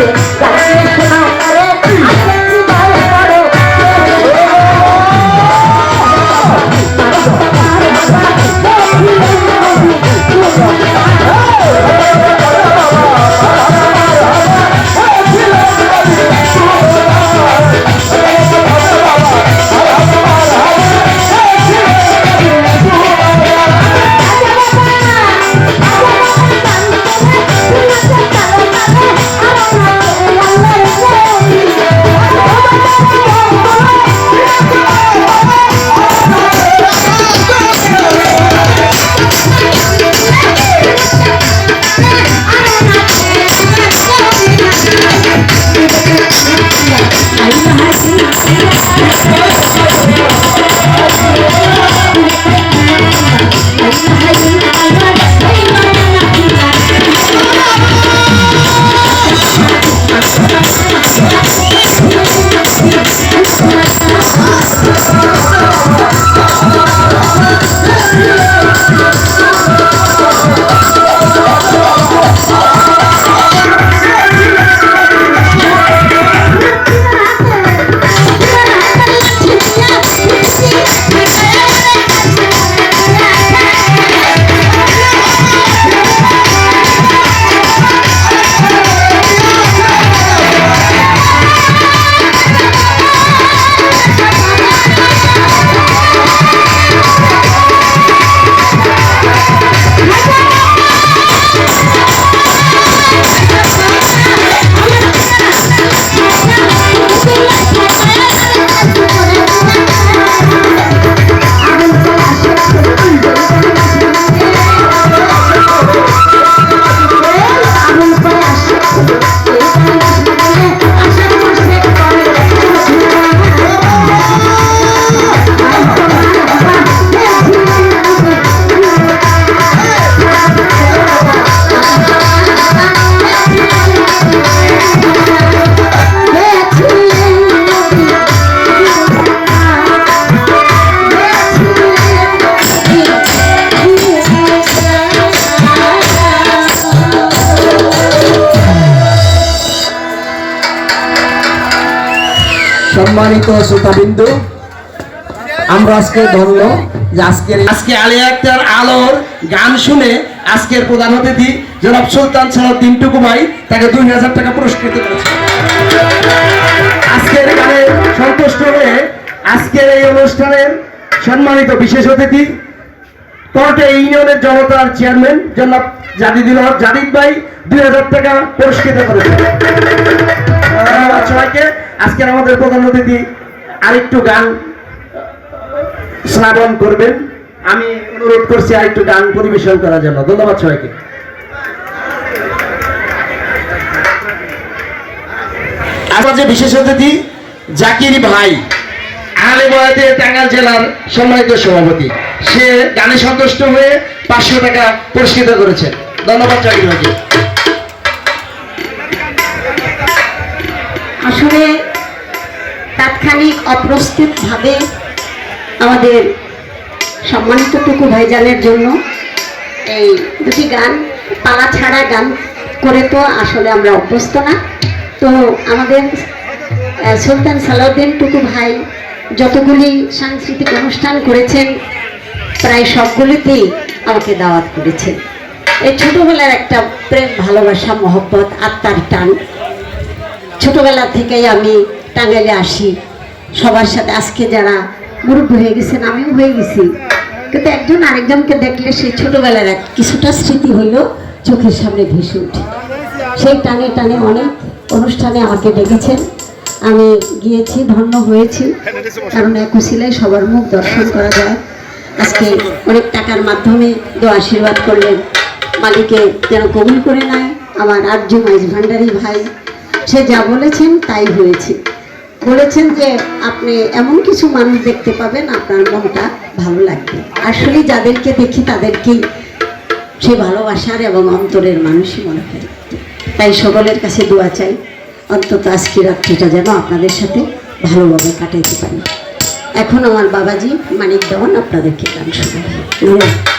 That's সম্মানিত শ্রোতাবিন্দু, আমরা আজকে ধন্য যে আজকের আজকে আলিয়া আক্তার আলোর গান শুনে আজকের প্রধান অতিথি জনাব সুলতান সালাউদ্দিন টুকু ভাই তাকে দুই হাজার টাকা পুরস্কৃত করেছে। আজকের গানে সন্তুষ্ট হয়ে আজকের এই অনুষ্ঠানের সম্মানিত বিশেষ অতিথি, কোর্টে ইউনিয়নের জনতার চেয়ারম্যান জনাব জাদিদুল হক জাদিদ ভাই দুই হাজার টাকা পুরস্কৃত করেছে। ধন্যবাদ সবাইকে। আজকের আমাদের প্রধান অতিথি আরেকটু গান শ্রাবণ করবেন। আমি অনুরোধ করছি আরেকটু গান পরিবেশন করার জন্য। ধন্যবাদ সবাইকে। আমার যে বিশেষ অতিথি জাকির ভাই আহলে বয়াতে টাঙ্গাইল জেলার সম্মানিত সভাপতি, সে গানে সন্তুষ্ট হয়ে পাঁচশো টাকা পুরস্কৃত করেছেন। ধন্যবাদ জাকির ভাইকে। আসলে তাৎক্ষণিক, অপ্রস্তুতভাবে আমাদের সম্মানিত টুকু ভাইজানের জন্য এই দুটি গান, পালা ছাড়া গান করে তো আসলে আমরা অভ্যস্ত না। তো আমাদের সুলতান সালাউদ্দিন টুকু ভাই যতগুলি সাংস্কৃতিক অনুষ্ঠান করেছেন, প্রায় সবগুলিতেই আমাকে দাওয়াত করেছেন। এই ছোটোবেলার একটা প্রেম, ভালোবাসা, মহব্বত, আত্মার টান। ছোটবেলা থেকেই আমি টাঙ্গাইলে আসি। সবার সাথে আজকে যারা মুরব্বী হয়ে গেছেন, আমিও হয়ে গেছি। কিন্তু একজন আরেকজনকে দেখলে সেই ছোটবেলার এক কিছুটা স্মৃতি হইল, চোখের সামনে ভেসে উঠে। সেই টানে টানে অনেক অনুষ্ঠানে আমাকে ডেকেছেন। আমি গিয়েছি, ধন্য হয়েছি, কারণ এক উসিলায় সবার মুখ দর্শন করা যায়। আজকে অনেক টাকার মাধ্যমে দো আশীর্বাদ করলেন। মালিকে যেন কবুল করে নেয়, আমার আর্য মাইজ ভান্ডারি ভাই। সে যা বলেছেন, তাই হয়েছে। বলেছেন যে আপনি এমন কিছু মানুষ দেখতে পাবেন, আপনার মনটা ভালো লাগবে। আসলে যাদেরকে দেখি তাদেরকেই সে ভালোবাসার এবং অন্তরের মানুষই মনে হয়। তাই সকলের কাছে দোয়া চাই, অন্তত আজকে রাত্রিটা যেন আপনাদের সাথে ভালোভাবে কাটাইতে পারি। এখন আমার বাবাজি মানিক দেওয়ান আপনাদেরকে গান শোনাবে।